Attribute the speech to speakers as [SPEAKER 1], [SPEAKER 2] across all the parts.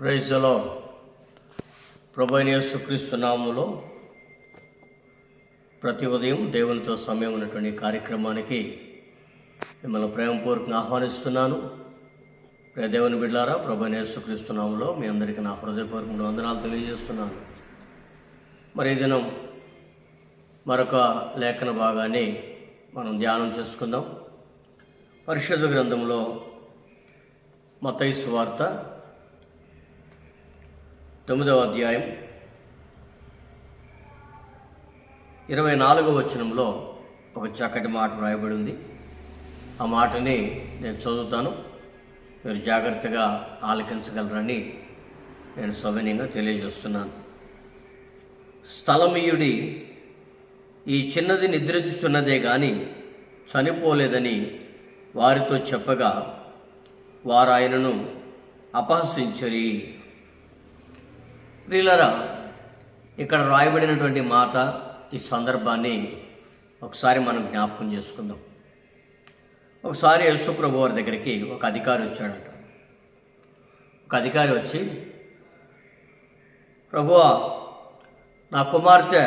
[SPEAKER 1] ప్రైజలో ప్రభు క్రీస్తు యేసుక్రీస్తు ప్రతి ఉదయం దేవునితో సమయం ఉన్నటువంటి కార్యక్రమానికి మిమ్మల్ని ప్రేమపూర్వకంగా ఆహ్వానిస్తున్నాను. దేవుని బిడ్డారా ప్రభు అయిన మీ అందరికీ నా హృదయపూర్వక వందనాలు తెలియజేస్తున్నాను. మరి ఈ దినం మరొక లేఖన భాగాన్ని మనం ధ్యానం చేసుకుందాం. పరిషత్ గ్రంథంలో మతైసు వార్త తొమ్మిదవ అధ్యాయం. ఇరవై నాలుగవ వచనంలో ఒక చక్కటి మాట వ్రాయబడి ఉంది ఆ మాటని నేను చదువుతాను. మీరు జాగ్రత్తగా ఆలకించగలరని నేను సౌజన్యంగా తెలియజేస్తున్నాను. స్థలమీయుడి ఈ చిన్నది నిద్రించుచున్నదే కానీ చనిపోలేదని వారితో చెప్పగా వారు ఆయనను అపహసించరి. ప్రియులరా ఇక్కడ రాయబడినటువంటి మాట ఈ సందర్భాన్ని ఒకసారి మనం జ్ఞాపకం చేసుకుందాం. ఒకసారి యేసుప్రభు వారి దగ్గరికి ఒక అధికారి వచ్చాడట. ఒక అధికారి వచ్చి ప్రభు నా కుమార్తె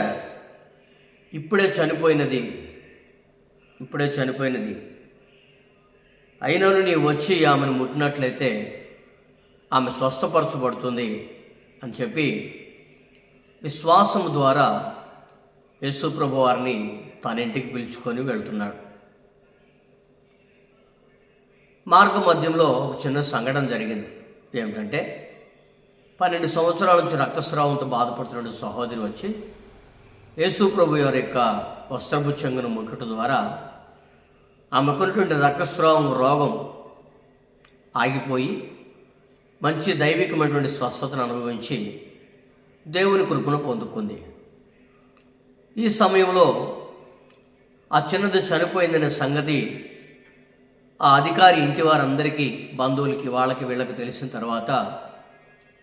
[SPEAKER 1] ఇప్పుడే చనిపోయినది ఇప్పుడే చనిపోయినది. అయినను నీవు వచ్చి ఆమెను ముట్టినట్లయితే ఆమె స్వస్థపరచబడుతుంది అని చెప్పి విశ్వాసం ద్వారా యేసుప్రభు వారిని తన ఇంటికి పిలుచుకొని వెళ్తున్నాడు. మార్గ మధ్యంలో ఒక చిన్న సంఘటన జరిగింది. ఏమిటంటే పన్నెండు సంవత్సరాల నుంచి రక్తస్రావంతో బాధపడుతున్న సహోదరి వచ్చి యేసుప్రభు వారి యొక్క వస్త్రపు చెంగును ముట్టుట ద్వారా ఆమెకున్నటువంటి రక్తస్రావం రోగం ఆగిపోయి మంచి దైవికమైనటువంటి స్వస్థతను అనుభవించి దేవుని కృపను పొందుకుంది. ఈ సమయంలో ఆ చిన్నది చనిపోయిందనే సంగతి ఆ అధికారి ఇంటి వారందరికీ బంధువులకి వాళ్ళకి వీళ్ళకి తెలిసిన తర్వాత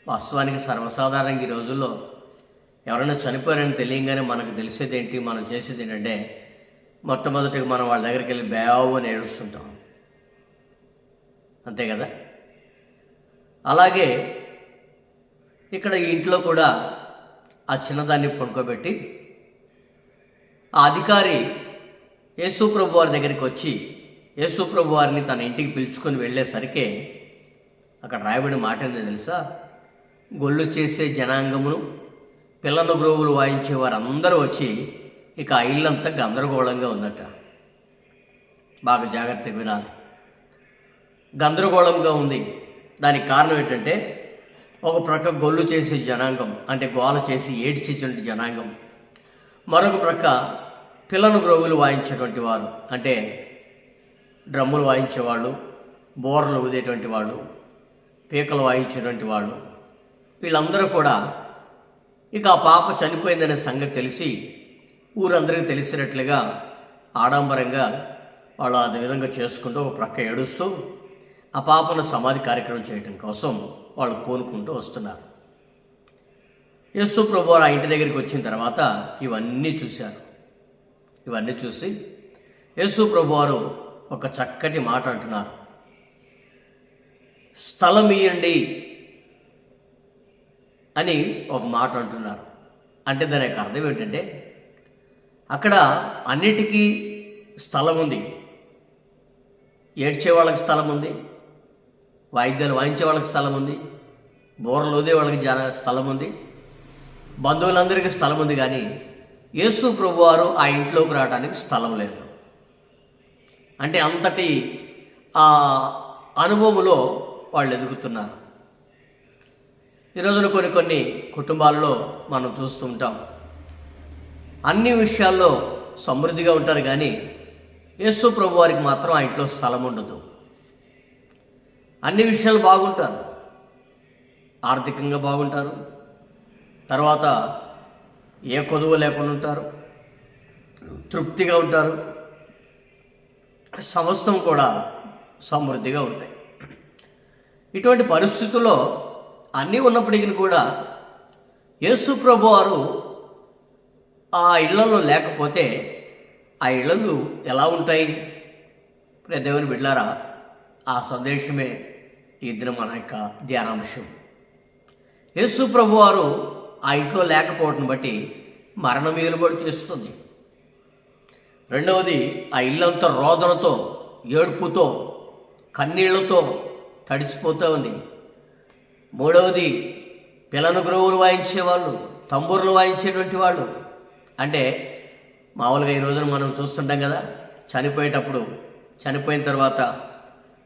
[SPEAKER 1] వాస్తవానికి సర్వసాధారణంగా ఈ రోజుల్లో ఎవరైనా చనిపోయారని తెలియగానే మనకు తెలిసేదేంటి మనం చేసేది ఏంటంటే మొట్టమొదటిగా మనం వాళ్ళ దగ్గరికి వెళ్ళి బేవ్ అని ఏడుస్తుంటాం. అంతే కదా? అలాగే ఇక్కడ ఇంట్లో కూడా ఆ చిన్నదాన్ని పడుకోబెట్టి ఆ అధికారి యేసుప్రభు వారి దగ్గరికి వచ్చి యేసుప్రభు వారిని తన ఇంటికి పిలుచుకొని వెళ్ళేసరికి అక్కడ రాయబడిన మాట ఏందో తెలుసా? గొల్లు చేసే జనాంగమును పిల్లల గ్రోవులు వాయించే వారందరూ వచ్చి ఇక ఆ ఇల్లంతా గందరగోళంగా ఉందట. బాగా జాగ్రత్తగా వినాలి. గందరగోళంగా ఉంది. దానికి కారణం ఏంటంటే ఒక ప్రక్క గొల్లు చేసే జనాంగం అంటే గోల చేసి ఏడ్చేటువంటి జనాంగం. మరొక ప్రక్క పిల్లను గ్రోవులు వాయించేటువంటి వారు అంటే డ్రమ్ములు వాయించేవాళ్ళు బోర్లు ఊదేటువంటి వాళ్ళు పీకలు వాయించేటువంటి వాళ్ళు. వీళ్ళందరూ కూడా ఇక ఆ పాప చనిపోయిందనే సంగతి తెలిసి ఊరందరికీ తెలిసినట్లుగా ఆడంబరంగా వాళ్ళు అదే విధంగా చేసుకుంటూ ఒక ప్రక్క ఏడుస్తూ ఆ పాపను సమాధి కార్యక్రమం చేయటం కోసం వాళ్ళు కోరుకుంటూ వస్తున్నారు. యస్సు ప్రభు ఆ ఇంటి దగ్గరికి వచ్చిన తర్వాత ఇవన్నీ చూశారు. ఇవన్నీ చూసి యేసు ప్రభువారు ఒక చక్కటి మాట అంటున్నారు. స్థలం ఇయ్యండి అని ఒక మాట అంటున్నారు. అంటే దాని యొక్క అర్థం ఏంటంటే అక్కడ అన్నిటికీ స్థలం ఉంది. ఏడ్చే వాళ్ళకి స్థలం ఉంది. వాయిద్యాలు వాయించే వాళ్ళకి స్థలం ఉంది. బోర్లు ఊదే వాళ్ళకి జన స్థలం ఉంది. బంధువులందరికీ స్థలం ఉంది కానీ యేసు ప్రభువారు ఆ ఇంట్లోకి రావడానికి స్థలం లేదు. అంటే అంతటి ఆ అనుభవములో వాళ్ళు ఎదుగుతున్నారు. ఈ రోజున కొన్ని కొన్ని కుటుంబాలలో మనం చూస్తూ ఉంటాం. అన్ని విషయాల్లో సమృద్ధిగా ఉంటారు కానీ యేసు ప్రభు వారికి మాత్రం ఆ ఇంట్లో స్థలం ఉండదు. అన్ని విషయాలు బాగుంటారు. ఆర్థికంగా బాగుంటారు. తర్వాత ఏ కొదువు లేకుండా ఉంటారు. తృప్తిగా ఉంటారు. సమస్తం కూడా సమృద్ధిగా ఉంటాయి. ఇటువంటి పరిస్థితుల్లో అన్నీ ఉన్నప్పటికీ కూడా యేసు ప్రభు వారు ఆ ఇళ్ళలో లేకపోతే ఆ ఇళ్ళు ఎలా ఉంటాయి? ప్రియ దేవుని బిడ్లారా ఆ సందేశమే ఈ దినం మన యొక్క ధ్యానాంశం. యేసు ప్రభు వారు ఆ ఇంట్లో లేకపోవటం బట్టి మరణం ఏలుబడి చేస్తుంది. రెండవది ఆ ఇల్లంతా రోదనతో ఏడుపుతో కన్నీళ్ళతో తడిసిపోతూ ఉంది. మూడవది పిలను గ్రోవులు వాయించేవాళ్ళు తంబూరులు వాయించేటువంటి వాళ్ళు. అంటే మామూలుగా ఈ రోజున మనం చూస్తుంటాం కదా చనిపోయేటప్పుడు చనిపోయిన తర్వాత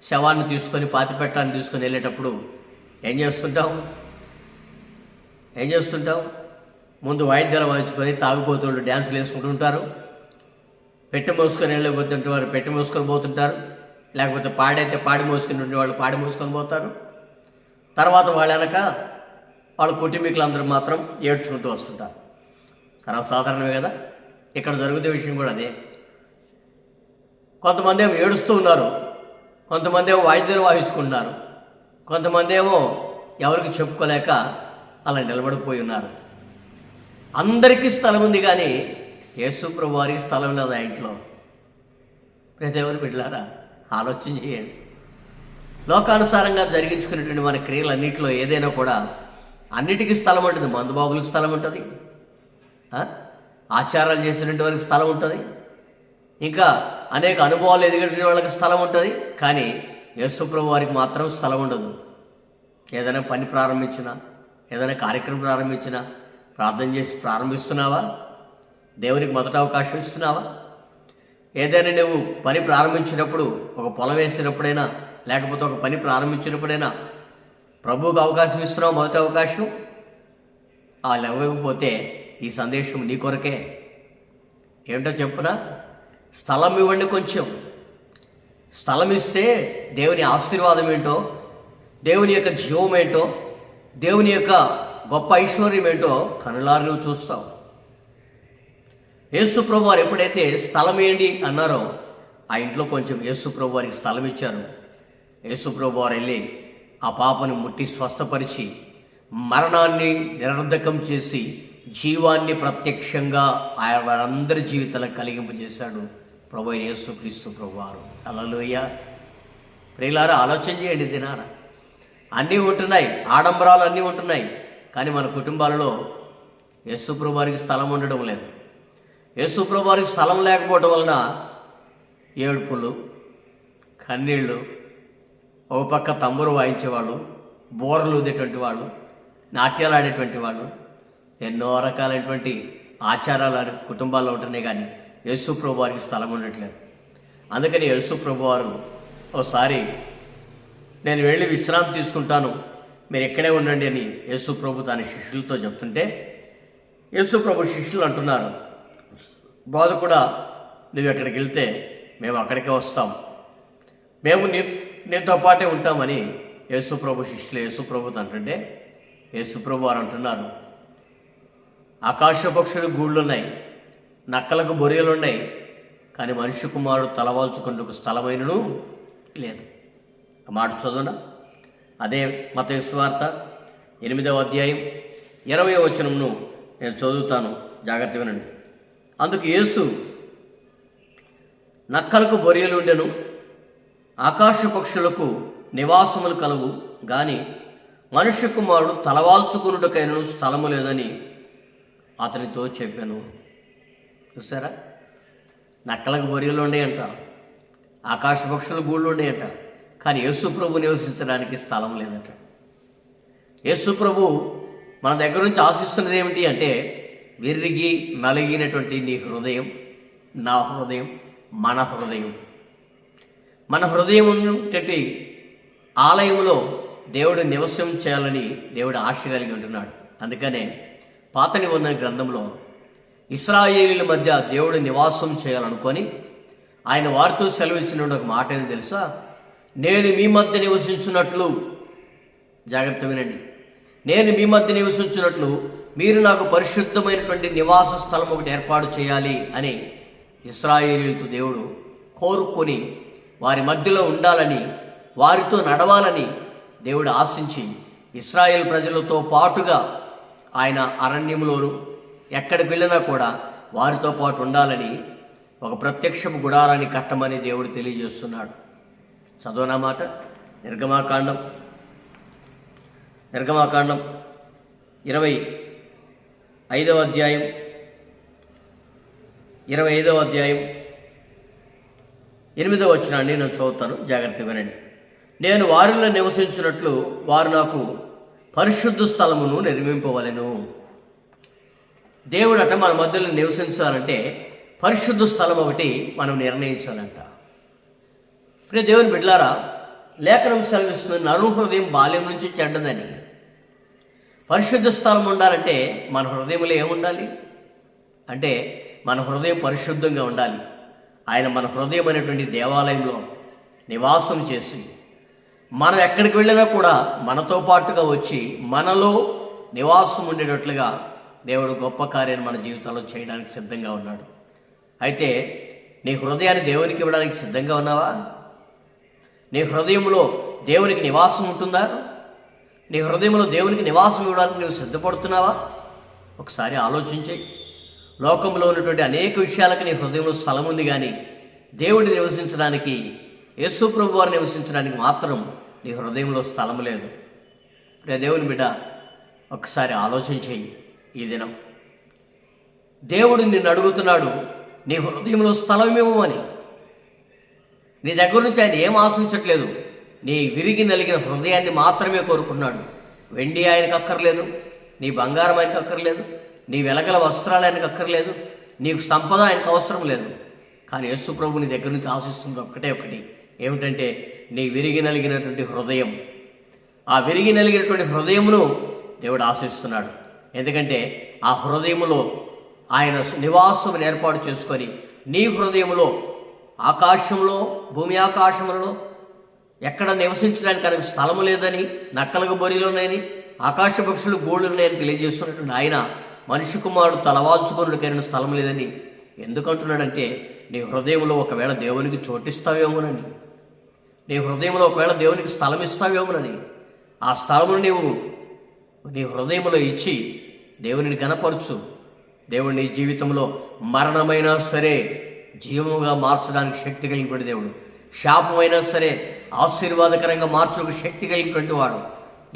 [SPEAKER 1] శవాన్ని తీసుకొని పాతిపెట్టాన్ని తీసుకొని వెళ్ళేటప్పుడు ఏం చేస్తుంటాం ఏం చేస్తుంటాం ముందు వాయిద్యాలు వాయించుకొని తాగుపోతుళ్ళు డ్యాన్సులు వేసుకుంటూ ఉంటారు. పెట్టి మోసుకొని వెళ్ళిపోతుంటే వారు పెట్టి మోసుకొని పోతుంటారు. లేకపోతే పాడైతే పాడి మోసుకొని ఉండేవాళ్ళు పాడి మోసుకొని పోతారు. తర్వాత వాళ్ళ వెనక వాళ్ళ కుటుంబీకులందరూ మాత్రం ఏడ్చుకుంటూ వస్తుంటారు. సర్వసాధారణమే కదా? ఇక్కడ జరుగుతున్న విషయం కూడా అదే. కొంతమంది ఏమో ఏడుస్తూ ఉన్నారు. కొంతమంది ఏమో వాయిద్యాలు వాయించుకుంటున్నారు. కొంతమంది ఏమో ఎవరికి చెప్పుకోలేక అలా నిలబడిపోయి ఉన్నారు. అందరికీ స్థలం ఉంది కానీ యేసుప్రభు వారికి స్థలం లేదు ఆ ఇంట్లో. ప్రతి ఎవరు బిడ్డలారా ఆలోచన చేయండి. లోకానుసారంగా జరిగించుకునేటువంటి మన క్రియలన్నింటిలో ఏదైనా కూడా అన్నిటికీ స్థలం ఉంటుంది. మందుబాబులకు స్థలం ఉంటుంది. ఆచారాలు చేసినటువంటి వారికి స్థలం ఉంటుంది. ఇంకా అనేక అనుభవాలు ఎదిగిన వాళ్ళకి స్థలం ఉంటుంది కానీ యేసుప్రభు వారికి మాత్రం స్థలం ఉండదు. ఏదైనా పని ప్రారంభించినా ఏదైనా కార్యక్రమం ప్రారంభించినా ప్రార్థన చేసి ప్రారంభిస్తున్నావా? దేవునికి మొదట అవకాశం ఇస్తున్నావా? ఏదైనా నువ్వు పని ప్రారంభించినప్పుడు ఒక పొలం వేసినప్పుడైనా లేకపోతే ఒక పని ప్రారంభించినప్పుడైనా ప్రభువుకు అవకాశం ఇస్తున్నావు? మొదటి అవకాశం? వాళ్ళు ఇవ్వకపోతే ఈ సందేశం నీ కొరకే. ఏమిటో చెప్పునా? స్థలం ఇవ్వండి కొంచెం. స్థలం ఇస్తే దేవుని ఆశీర్వాదం ఏంటో దేవుని యొక్క జీవం ఏంటో దేవుని యొక్క గొప్ప ఐశ్వర్యం ఏంటో కనులారు నువ్వు చూస్తావు యేసుప్రభు వారు ఎప్పుడైతే స్థలం ఏంటి అన్నారో ఆ ఇంట్లో కొంచెం యేసుప్రభు వారికి స్థలం ఇచ్చారు యేసుప్రభు వారు వెళ్ళి ఆ పాపను ముట్టి స్వస్థపరిచి మరణాన్ని నిరర్ధకం చేసి జీవాన్ని ప్రత్యక్షంగా ఆయన వారందరి జీవితాలకు కలిగింపజేశాడు ప్రభు యేసుక్రీస్తు ప్రభువారు ప్రభు వారు అలలోయ ప్రియులారా ఆలోచన చేయండి దినాన. అన్నీ ఉంటున్నాయి ఆడంబరాలు అన్నీ ఉంటున్నాయి కానీ మన కుటుంబాలలో యేసుప్రభు వారికి స్థలం ఉండడం లేదు. యేసుప్రభు వారికి స్థలం లేకపోవడం వలన ఏడుపులు కన్నీళ్ళు ఒక పక్క తంబురు వాయించేవాళ్ళు బోర్లు ఊదేటువంటి వాళ్ళు నాట్యాలు ఆడేటువంటి వాళ్ళు ఎన్నో రకాలైనటువంటి ఆచారాలు కుటుంబాల్లో ఉంటున్నాయి కానీ యేసు ప్రభు వారికి స్థలం ఉండట్లేదు. అందుకని యేసు ప్రభు వారు ఓసారి నేను వెళ్ళి విశ్రాంతి తీసుకుంటాను. మీరు ఇక్కడే ఉండండి అని యేసు ప్రభు తన శిష్యులతో చెప్తుంటే యేసు ప్రభు శిష్యులు అంటున్నారు బాధ కూడా నువ్వు ఎక్కడికి వెళ్తే మేము అక్కడికే వస్తాం. మేము నీ నీతో పాటే ఉంటామని యేసుప్రభు శిష్యులు యేసుప్రభుతో అంటుంటే యేసుప్రభు వారు అంటున్నారు ఆకాశ పక్షులు గూళ్ళు ఉన్నాయి నక్కలకు బొరియలున్నాయి కానీ మనిషి కుమారుడు తలవాల్చుకుందుకు స్థలమైనను లేదు. మాట చదువున? అదే మత విశ్వార్త ఎనిమిదవ అధ్యాయం ఇరవై వచనంను నేను చదువుతాను. జాగ్రత్త వినండి. అందుకు యేసు నక్కలకు బొరియలుండెను ఆకాశ పక్షులకు నివాసములు కలవు గాని మనుష్య కుమారుడు తలవాల్చుకున్నటకైనను స్థలము లేదని అతనితో చెప్పాను. చూసారా నక్కలకు బొరియలు ఉన్నాయంట ఆకాశ పక్షుల గూళ్ళు ఉన్నాయంట కానీ యేసుప్రభు నివసించడానికి స్థలం లేదట. యేసుప్రభు మన దగ్గర నుంచి ఆశిస్తున్నది ఏమిటి అంటే విరిగి నలిగినటువంటి నీ హృదయం నా హృదయం మన హృదయం. మన హృదయం ఉన్నటువంటి ఆలయంలో దేవుడు నివసం చేయాలని దేవుడు ఆశ కలిగి ఉంటున్నాడు. అందుకనే పాత నిబంధన గ్రంథంలో ఇస్రాయేలీల మధ్య దేవుడు నివాసం చేయాలనుకొని ఆయన వారితో సెలవు ఇచ్చిన ఒక మాట ఏంది తెలుసా? నేను మీ మధ్య నివసించినట్లు జాగ్రత్త వినండి. నేను మీ మధ్య నివసించినట్లు మీరు నాకు పరిశుద్ధమైనటువంటి నివాస స్థలం ఒకటి ఏర్పాటు చేయాలి అని ఇస్రాయేలీలతో దేవుడు కోరుకొని వారి మధ్యలో ఉండాలని వారితో నడవాలని దేవుడు ఆశించి ఇస్రాయేల్ ప్రజలతో పాటుగా ఆయన అరణ్యంలోను ఎక్కడికి వెళ్ళినా కూడా వారితో పాటు ఉండాలని ఒక ప్రత్యక్షపు గుడారాన్ని కట్టమని దేవుడు తెలియజేస్తున్నాడు. చదవనా మాట? నిర్గమాకాండం. నిర్గమాకాండం ఇరవై ఐదవ అధ్యాయం. ఇరవై ఐదవ అధ్యాయం. ఎనిమిదవ వచ్చినాన్ని నేను చదువుతాను. జాగ్రత్తగా వినండి. నేను వారిలో నివసించినట్లు వారు నాకు పరిశుద్ధ స్థలమును నిర్మింపవలెను. దేవుడట మన మధ్యలో నివసించాలంటే పరిశుద్ధ స్థలం ఒకటి మనం నిర్ణయించాలంట. ప్రియ దేవుని బిడ్లారా లేఖనం సెలవిస్తుంది నరు హృదయం బాల్యం నుంచి చెడ్డదని. పరిశుద్ధ స్థలం ఉండాలంటే మన హృదయంలో ఏముండాలి అంటే మన హృదయం పరిశుద్ధంగా ఉండాలి. ఆయన మన హృదయం అనేటువంటి దేవాలయంలో నివాసం చేసి మనం ఎక్కడికి వెళ్ళినా కూడా మనతో పాటుగా వచ్చి మనలో నివాసం ఉండేటట్లుగా దేవుడు గొప్ప కార్యాన్ని మన జీవితంలో చేయడానికి సిద్ధంగా ఉన్నాడు. అయితే నీ హృదయాన్ని దేవునికి ఇవ్వడానికి సిద్ధంగా ఉన్నావా? నీ హృదయంలో దేవునికి నివాసం ఉంటుందా? నీ హృదయంలో దేవునికి నివాసం ఇవ్వడానికి నువ్వు సిద్ధపడుతున్నావా? ఒకసారి ఆలోచించి. లోకంలో ఉన్నటువంటి అనేక విషయాలకు నీ హృదయంలో స్థలం ఉంది కానీ దేవుడిని నివసించడానికి యేసుప్రభు వారు నివసించడానికి మాత్రం నీ హృదయంలో స్థలం లేదు. ప్రియ దేవుని బిడ్డ ఒకసారి ఆలోచన చెయ్యి ఈ దినం. దేవుడు నిన్ను అడుగుతున్నాడు నీ హృదయంలో స్థలం ఇవ్వమని నీ దగ్గర నుంచి ఆయన ఏం ఆశించట్లేదు నీ విరిగి నలిగిన హృదయాన్ని మాత్రమే కోరుకున్నాడు. వెండి ఆయనకు అక్కర్లేదు నీ బంగారం ఆయనకు అక్కర్లేదు నీ వెలగల వస్త్రాలు ఆయనకు అక్కర్లేదు నీకు సంపద ఆయనకు అవసరం లేదు. కానీ యేసుప్రభు నీ దగ్గర నుంచి ఆశిస్తుంది ఒక్కటే ఒకటి ఏమిటంటే నీ విరిగి నలిగినటువంటి హృదయం. ఆ విరిగి నలిగినటువంటి హృదయమును దేవుడు ఆశిస్తున్నాడు. ఎందుకంటే ఆ హృదయములో ఆయన నివాసం ఏర్పాటు చేసుకొని నీ హృదయములో ఆకాశంలో భూమి ఆకాశములలో ఎక్కడ నివసించడానికి కనుక స్థలము లేదని నక్కలకు బొరిలోనని ఆకాశ పక్షులు గోళ్ళున్నాయని తెలియజేస్తున్నటువంటి ఆయన మనిషి కుమారుడు తలవాల్చుకున్నకైన స్థలం లేదని ఎందుకంటున్నాడంటే నీ హృదయంలో ఒకవేళ దేవునికి చోటిస్తావేమోనని. నీ హృదయంలో ఒకవేళ దేవునికి స్థలం ఇస్తావేమోనని ఆ స్థలమును నీవు నీ హృదయంలో ఇచ్చి దేవునిని గనపరచు దేవుడు నీ జీవితంలో మరణమైనా సరే జీవముగా మార్చడానికి శక్తి కలిగినటువంటి దేవుడు. శాపమైనా సరే ఆశీర్వాదకరంగా మార్చడానికి శక్తి కలిగినటువంటి వాడు.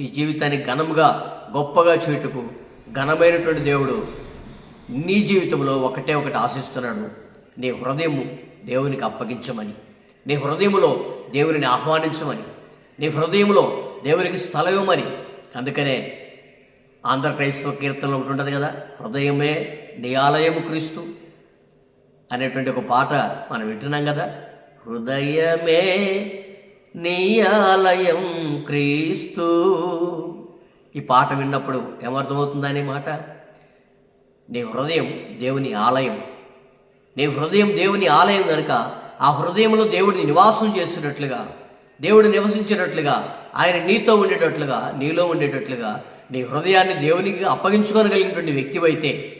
[SPEAKER 1] నీ జీవితాన్ని ఘనముగా గొప్పగా చేయుటకు ఘనమైనటువంటి దేవుడు నీ జీవితంలో ఒకటే ఒకటి ఆశిస్తున్నాడు. నీ హృదయము దేవునికి అప్పగించమని. నీ హృదయములో దేవుడిని ఆహ్వానించమని నీ హృదయంలో దేవునికి స్థలం ఇవ్వమని అందుకనే ఆంధ్ర క్రైస్తవ కీర్తనలో ఒకటి ఉంటుంది కదా హృదయమే నీ ఆలయము క్రీస్తు అనేటువంటి ఒక పాట మనం వింటున్నాం కదా. హృదయమే నీ ఆలయం క్రీస్తు ఈ పాట విన్నప్పుడు ఏమర్థమవుతుందనే మాట? నీ హృదయం దేవుని ఆలయం నీ హృదయం దేవుని ఆలయం కనుక ఆ హృదయంలో దేవుడిని నివాసం చేసినట్లుగా దేవుడు నివసించేటట్లుగా ఆయన నీతో ఉండేటట్లుగా నీలో ఉండేటట్లుగా నీ హృదయాన్ని దేవునికి అప్పగించుకోగలిగినటువంటి వ్యక్తివైతే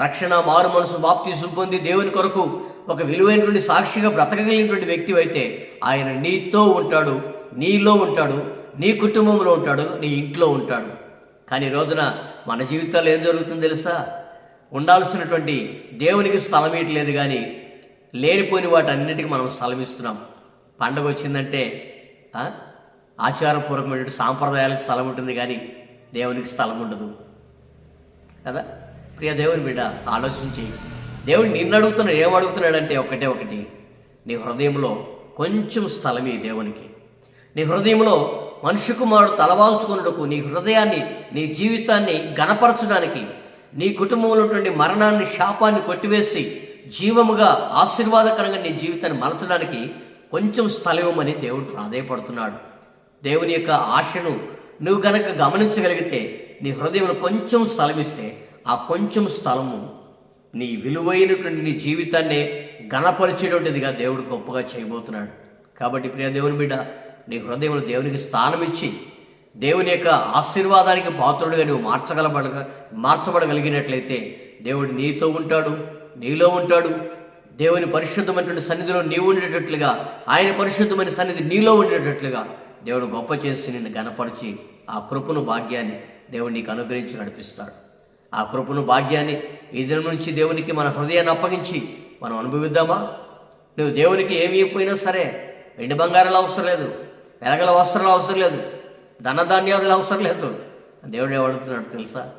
[SPEAKER 1] రక్షణ మారు మనసు బాప్తి పొంది దేవుని కొరకు ఒక విలువైనటువంటి సాక్షిగా బ్రతకగలిగినటువంటి వ్యక్తి అయితే ఆయన నీతో ఉంటాడు నీలో ఉంటాడు నీ కుటుంబంలో ఉంటాడు నీ ఇంట్లో ఉంటాడు. కానీ రోజున మన జీవితాల్లో ఏం జరుగుతుందో తెలుసా? ఉండాల్సినటువంటి దేవునికి స్థలం ఇయట్లేదు కానీ లేనిపోని వాటన్నిటికీ మనం స్థలం ఇస్తున్నాం పండగ వచ్చిందంటే ఆచారపూర్వకమైన సాంప్రదాయాలకు స్థలం ఉంటుంది కానీ దేవునికి స్థలం ఉండదు కదా? ప్రియ దేవుని బిడ్డ ఆలోచించి. దేవుడు నిన్ను అడుగుతున్నాడు ఏం అడుగుతున్నాడంటే ఒకటే ఒకటి. నీ హృదయంలో కొంచెం స్థలమే దేవునికి. నీ హృదయంలో మనుషు కుమారుడు తలవాల్చుకున్నకు నీ హృదయాన్ని నీ జీవితాన్ని గణపరచడానికి నీ కుటుంబంలో ఉన్నటువంటి మరణాన్ని శాపాన్ని కొట్టివేసి జీవముగా ఆశీర్వాదకరంగా నీ జీవితాన్ని మలచడానికి కొంచెం స్థలమని దేవుడు ప్రాధాయపడుతున్నాడు. దేవుని యొక్క ఆశను నువ్వు కనుక గమనించగలిగితే నీ హృదయంలో కొంచెం స్థలమిస్తే ఆ కొంచెం స్థలము నీ విలువైనటువంటి నీ జీవితాన్ని గణపరిచేటువంటిదిగా దేవుడు గొప్పగా చేయబోతున్నాడు. కాబట్టి ప్రియ దేవుని బిడ్డ నీ హృదయంలో దేవునికి స్థానం ఇచ్చి దేవుని యొక్క ఆశీర్వాదానికి పాత్రుడిగా నువ్వు మార్చగలబడ మార్చబడగలిగినట్లయితే దేవుడు నీతో ఉంటాడు. నీలో ఉంటాడు. దేవుని పరిశుద్ధమైనటువంటి సన్నిధిలో నీవు ఉండేటట్లుగా ఆయన పరిశుద్ధమైన సన్నిధి నీలో ఉండేటట్లుగా దేవుడు గొప్ప చేసి నిన్ను గనపరిచి ఆ కృపను భాగ్యాన్ని దేవుడు నీకు అనుగ్రహించి నడిపిస్తాడు. ఆ కృపను భాగ్యాన్ని ఈ దినం నుంచి దేవునికి మన హృదయాన్ని అప్పగించి మనం అనుభవిద్దామా? నువ్వు దేవునికి ఏమి ఇవ్వకపోయినా సరే వెండి బంగారాలు అవసరం లేదు వెలగల వస్త్రాలు అవసరం లేదు ధనధాన్యాదులు అవసరం లేదు. దేవుడు ఏమడుతున్నాడు తెలుసా?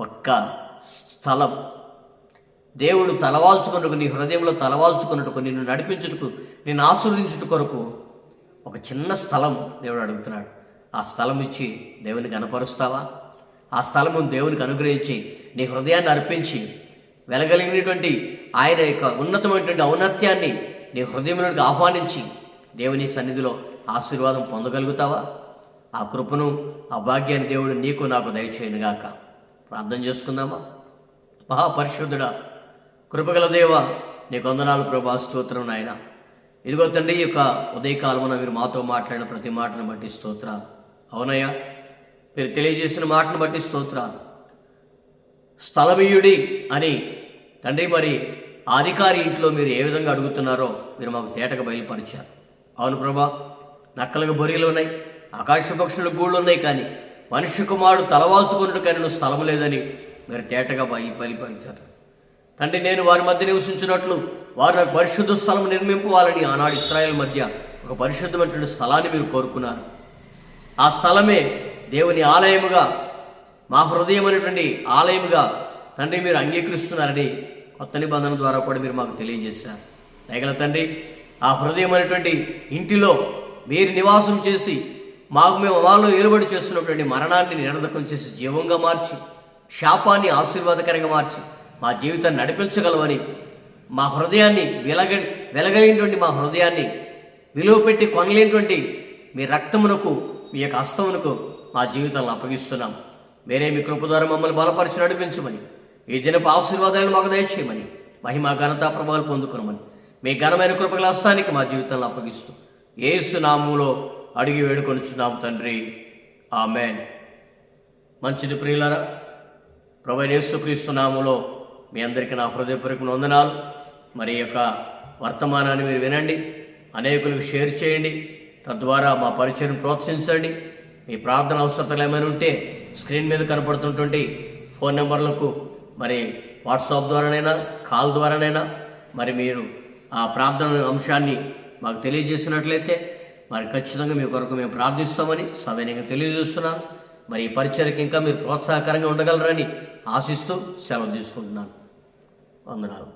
[SPEAKER 1] ఒక్క స్థలం దేవుడు తలవాల్చుకున్నకు నీ హృదయంలో తలవాల్చుకున్నట్టుకు నిన్ను నడిపించుటకు నిన్ను ఆశీర్వదించుట కొరకు ఒక చిన్న స్థలం దేవుడు అడుగుతున్నాడు. ఆ స్థలం ఇచ్చి దేవుని కనపరుస్తావా ఆ స్థలము దేవునికి అనుగ్రహించి నీ హృదయాన్ని అర్పించి వెలగలిగినటువంటి ఆయన యొక్క ఉన్నతమైనటువంటి ఔన్నత్యాన్ని నీ హృదయంలోకి ఆహ్వానించి దేవుని సన్నిధిలో ఆశీర్వాదం పొందగలుగుతావా? ఆ కృపను ఆ భాగ్యాన్ని దేవుడు నీకు నాకు దయచేయనుగాక. ప్రార్థన చేసుకుందామా? మహాపరిశుద్ధుడా కృపగల దేవ నీ కొందనాలు ప్రభా స్తోత్రం నాయన. ఇదిగో తండ్రి ఈ యొక్క ఉదయకాలమున మీరు మాతో మాట్లాడిన ప్రతి మాటను బట్టి స్తోత్రాలు. అవునయ్యా మీరు తెలియజేసిన మాటను బట్టి స్తోత్రాలు. స్థలమీయుడి అని తండ్రి మరి అధికారి ఇంట్లో మీరు ఏ విధంగా అడుగుతున్నారో మీరు మాకు తేటగా బయలుపరిచారు. అవును ప్రభా నక్కలకు బొరియలు ఉన్నాయి ఆకాశ పక్షులు గూళ్ళు ఉన్నాయి కానీ మనిషి కుమారుడు తలవాల్చుకున్నట్టు కానీ నువ్వు స్థలం లేదని మీరు తేటగా బయలు బయలుపరిచారు. తండ్రి నేను వారి మధ్య నివసించినట్లు వారు నాకు పరిశుద్ధ స్థలం నిర్మింపవాలని ఆనాడు ఇస్రాయల్ మధ్య ఒక పరిశుద్ధమైనటువంటి స్థలాన్ని మీరు కోరుకున్నారు. ఆ స్థలమే దేవుని ఆలయముగా మా హృదయం అనేటువంటి ఆలయముగా తండ్రి మీరు అంగీకరిస్తున్నారని కొత్త నిబంధన ద్వారా కూడా మీరు మాకు తెలియజేశారు. దయగల తండ్రి ఆ హృదయం అనేటువంటి ఇంటిలో మీరు నివాసం చేసి మాకు మేము వాళ్ళు ఏలుబడి చేస్తున్నటువంటి మరణాన్ని నిరర్ధకం చేసి జీవంగా మార్చి శాపాన్ని ఆశీర్వాదకరంగా మార్చి మా జీవితాన్ని నడిపించగలవని మా హృదయాన్ని వెలగ వెలగలిగినటువంటి మా హృదయాన్ని విలువ పెట్టి కొనలేనటువంటి మీ రక్తమునకు మీ యొక్క హస్తమునకు మా జీవితాలను అప్పగిస్తున్నాం. మీరే మీ కృప ద్వారా మమ్మల్ని బలపరిచి నడిపించమని ఈ దినపు ఆశీర్వాదాలను మాకు దయచేయమని మహిమ ఘనతా ప్రభావాలు పొందుకునమని మీ ఘనమైన కృపగల హస్తానికి మా జీవితాలను అప్పగిస్తూ ఏసు నామములో అడిగి వేడుకొనుచున్నాం తండ్రి. ఆమెన్. మంచిది ప్రియులరా ప్రభు యేసుక్రీస్తు నామములో మీ అందరికీ నా హృదయపూర్వక వందనాలు. మరి యొక్క వర్తమానాన్ని మీరు వినండి. అనేకులకు షేర్ చేయండి. తద్వారా మా పరిచయం ప్రోత్సహించండి. మీ ప్రార్థన అవసరతలు ఏమైనా ఉంటే స్క్రీన్ మీద కనపడుతున్నటువంటి ఫోన్ నెంబర్లకు మరి వాట్సాప్ ద్వారానైనా కాల్ ద్వారానైనా మరి మీరు ఆ ప్రార్థన అంశాన్ని మాకు తెలియజేసినట్లయితే మరి ఖచ్చితంగా మీ కొరకు మేము ప్రార్థిస్తామని సవినయంగా తెలియజేస్తున్నాను మరి ఈ పరిచయకి ఇంకా మీరు ప్రోత్సాహకరంగా ఉండగలరని ఆశిస్తూ సెలవు తీసుకుంటున్నాను. వందనాలు